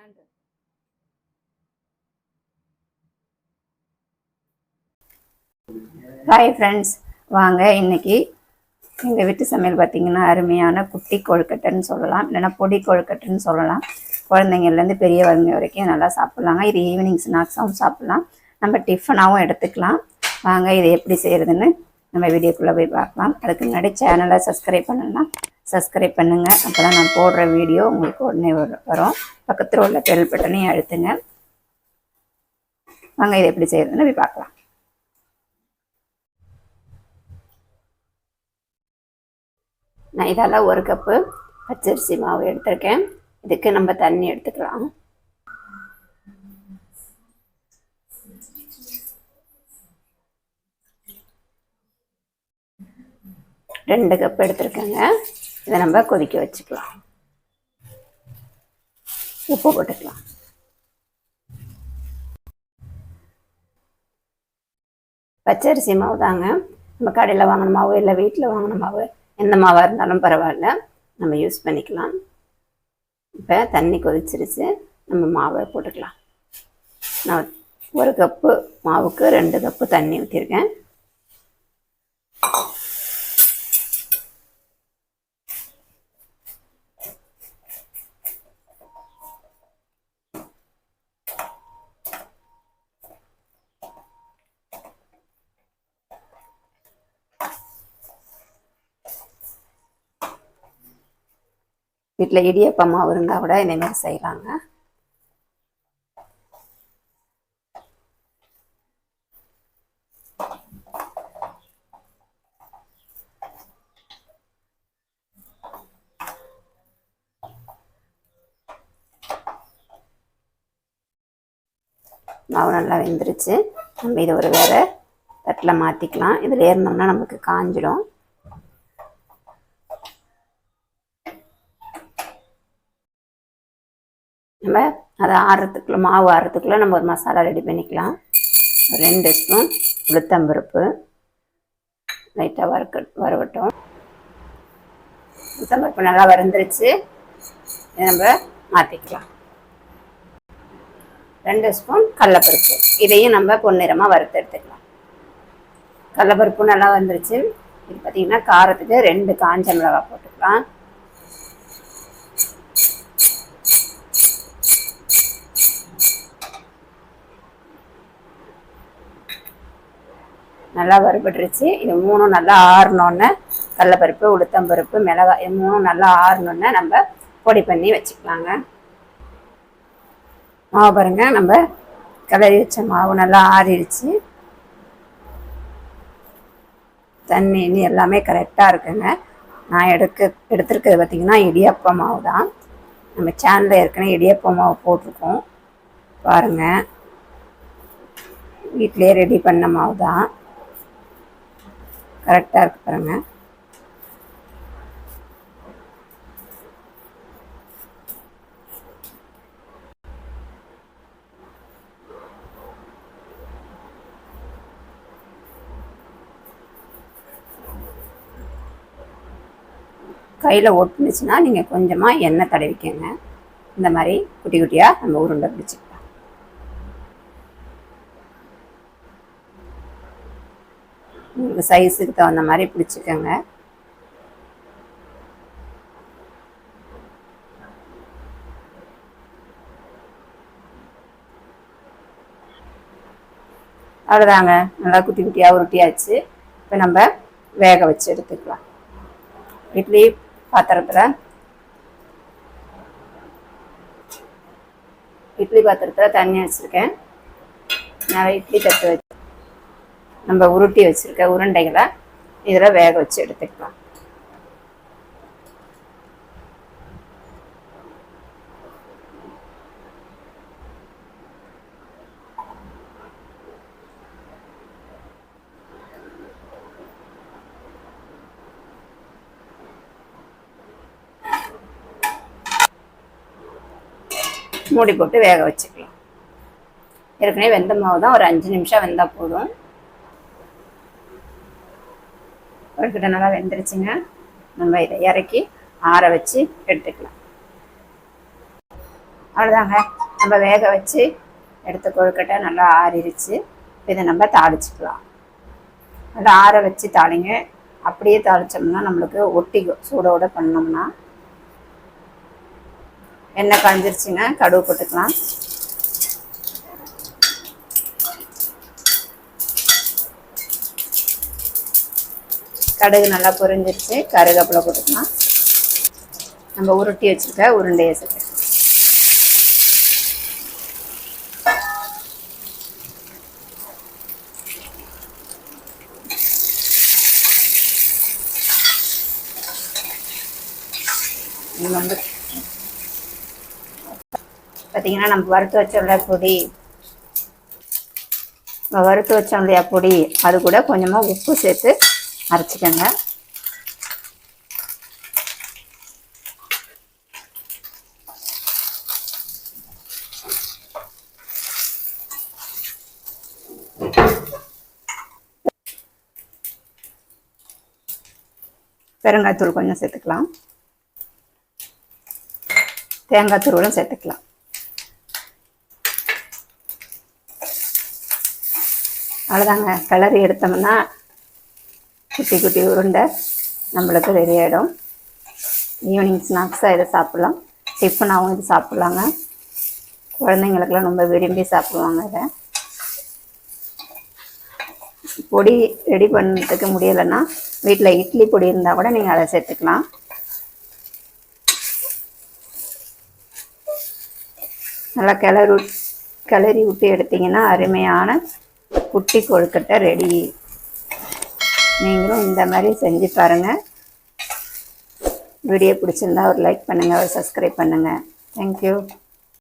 Stand hi friends வாங்க இன்னைக்கு எங்கள் வீட்டு சமையல் பார்த்தீங்கன்னா அருமையான குட்டி கொழுக்கட்டைன்னு சொல்லலாம். இல்லைன்னா பொடி கொழுக்கட்டைன்னு சொல்லலாம். குழந்தைங்கள்லேருந்து பெரியவங்க வரைக்கும் நல்லா சாப்பிட்லாங்க. இது ஈவினிங் ஸ்நாக்ஸாகவும் சாப்பிட்லாம். நம்ம டிஃபனாகவும் எடுத்துக்கலாம். வாங்க இதை எப்படி செய்கிறதுன்னு நம்ம வீடியோக்குள்ளே போய் பார்க்கலாம். அதுக்கு முன்னாடி சேனலை சப்ஸ்கிரைப் பண்ணலாம் சப்ஸ்கிரைப் பண்ணுங்கள் அப்போ தான் நான் போடுற வீடியோ உங்களுக்கு உடனே வரும். பக்கத்தில் உள்ள பெல் பட்டனையும் அழுத்துங்க. வாங்க இதை எப்படி செய்யறதுன்னு போய் பார்க்கலாம். நான் இதெல்லாம் ஒரு கப்பு பச்சரிசி மாவு எடுத்திருக்கேன். இதுக்கு நம்ம தண்ணி எடுத்துக்கலாம். ரெண்டு கப் எடுத்திருக்கேங்க. இதை நம்ம கொதிக்க வச்சுக்கலாம். உப்பு போட்டுக்கலாம். பச்சரிசி மாவு தாங்க. நம்ம கடையில் வாங்கின மாவு இல்லை வீட்டில் வாங்கின மாவு எந்த மாவாக இருந்தாலும் பரவாயில்ல. நம்ம யூஸ் பண்ணிக்கலாம். இப்போ தண்ணி கொதிச்சிருச்சு. நம்ம மாவை போட்டுக்கலாம். நான் ஒரு கப்பு மாவுக்கு ரெண்டு கப்பு தண்ணி ஊற்றிருக்கேன் வீட்டில் இடியப்ப மாவு இருந்தால் கூட இந்தமாரி செய்யலாங்க மாவு நல்லா வெந்துருச்சு. நம்ம இதை ஒரு வேறு தட்டில் மாற்றிக்கலாம் இதில் ஏறினோம்னா நமக்கு காஞ்சிடும். நம்ம அதை ஆறுறதுக்குள்ள மாவு ஆறுறதுக்குள்ள நம்ம ஒரு மசாலா ரெடி பண்ணிக்கலாம். ஒரு ரெண்டு ஸ்பூன் உளுத்தம்பருப்பு. லைட்டாக வறுக்க வறுவட்டும். உளுத்தம்பருப்பு நல்லா வறுந்துருச்சு. இதை நம்ம மாற்றிக்கலாம் ரெண்டு ஸ்பூன் கடலப்பருப்பு. இதையும் நம்ம பொன்னிறமாக வறுத்து எடுத்துக்கலாம். கடலப்பருப்பு நல்லா வந்துருச்சு. இது பார்த்திங்கன்னா காரத்துக்கு ரெண்டு காஞ்ச மிளகாய் போட்டுக்கலாம். நல்லா வறுபட்டுருச்சு. இது மூணும் நல்லா ஆறினோன்னே கடலப்பருப்பு உளுத்தம்பருப்பு மிளகாய் இது மூணும் நல்லா ஆறினோன்னே நம்ம பொடி பண்ணி வச்சுக்கலாங்க. மாவு பாருங்க நம்ம கலரி வச்ச மாவு நல்லா ஆறிடுச்சு. தண்ணி இனி எல்லாமே கரெக்டாக இருக்குங்க. நான் எடுக்க எடுத்திருக்கிறது பார்த்திங்கன்னா இடியப்ப மாவு தான் நம்ம சேனலில் ஏற்கனவே இடியப்ப மாவு போட்டிருக்கோம். பாருங்கள் வீட்டிலே ரெடி பண்ண மாவு தான் கரெக்டாக இருக்கு பாருங்கள் கையில் ஒட்டுனுச்சுன்னா நீங்கள் கொஞ்சமாக எண்ணெய் தடவிக்கங்க. இந்த மாதிரி குட்டி குட்டியாக நம்ம உருண்டை பிடிச்சி உங்களுக்கு சைஸுக்கு தகுந்த மாதிரி பிடிச்சிக்கோங்க. அவ்வளோதாங்க நல்லா குட்டி குட்டியாக உருட்டியாச்சு. இப்போ நம்ம வேக வச்சு எடுத்துக்கலாம். இட்லி பாத்திரத்தில். இட்லி பாத்திரத்தில் தண்ணி வச்சுருக்கேன். நிறைய இட்லி தட்டு வச்சு நம்ம உருட்டி வச்சிருக்க உருண்டைகளை இதில் வேக வச்சு எடுத்துக்கலாம். மூடி போட்டு வேக வச்சுக்கலாம். ஏற்கனவே வெந்த மாவு தான் ஒரு அஞ்சு நிமிஷம் வெந்தால் போதும். கொழுக்கட்டை நல்லா வெந்துருச்சுங்க. நம்ம இதை இறக்கி ஆற வச்சு எடுத்துக்கலாம். அவ்வளோதாங்க. நம்ம வேக வச்சு எடுத்த கொழுக்கட்டை நல்லா ஆறிடுச்சு இதை நம்ம தாளிச்சுக்கலாம். நல்லா ஆற வச்சு தாளிங்க. அப்படியே தாளிச்சோம்னா நம்மளுக்கு ஒட்டிக்கும் சூடோட பண்ணோம்னா எண்ணெய் காஞ்சிருச்சுங்க. கடுகு போட்டுக்கலாம். கடுகு நல்லா பொரிஞ்சிருச்சு. கருவேப்பிலை போட்டுக்கலாம். நம்ம உருட்டி வச்சிருக்க உருண்டையை சேர்த்து. வந்து பார்த்தீங்கன்னா நம்ம வறுத்து வச்சோம்ல பொடி நம்ம வறுத்து வச்சோம் இல்லையா பொடி அது கூட கொஞ்சமாக உப்பு சேர்த்து அரைச்சிக்கோங்க. பெருங்காய்த்தூள் கொஞ்சம் சேர்த்துக்கலாம். தேங்காய் தூளும் சேர்த்துக்கலாம். அவ்வளோதாங்க. கிளறி எடுத்தோம்னா குட்டி குட்டி உருண்டை நம்மளுக்கு ரெடி ஆகிடும் ஈவினிங் ஸ்நாக்ஸாக இதை சாப்பிட்லாம். டிஃபனாகவும் இது சாப்பிட்லாங்க. குழந்தைங்களுக்கெல்லாம் ரொம்ப விரும்பி சாப்பிடுவாங்க இதை. பொடி ரெடி பண்ணுறதுக்கு முடியலைன்னா வீட்டில் இட்லி பொடி இருந்தால் கூட நீங்கள் அதை சேர்த்துக்கலாம். நல்லா கிளறு கிளறி விட்டு எடுத்தீங்கன்னா அருமையான குட்டி கொழுக்கட்டை ரெடி நீங்களும் இந்த மாதிரி செஞ்சு பாருங்கள் வீடியோ பிடிச்சிருந்தா ஒரு லைக் பண்ணுங்கள் ஒரு சப்ஸ்கிரைப் பண்ணுங்கள் தேங்க்யூ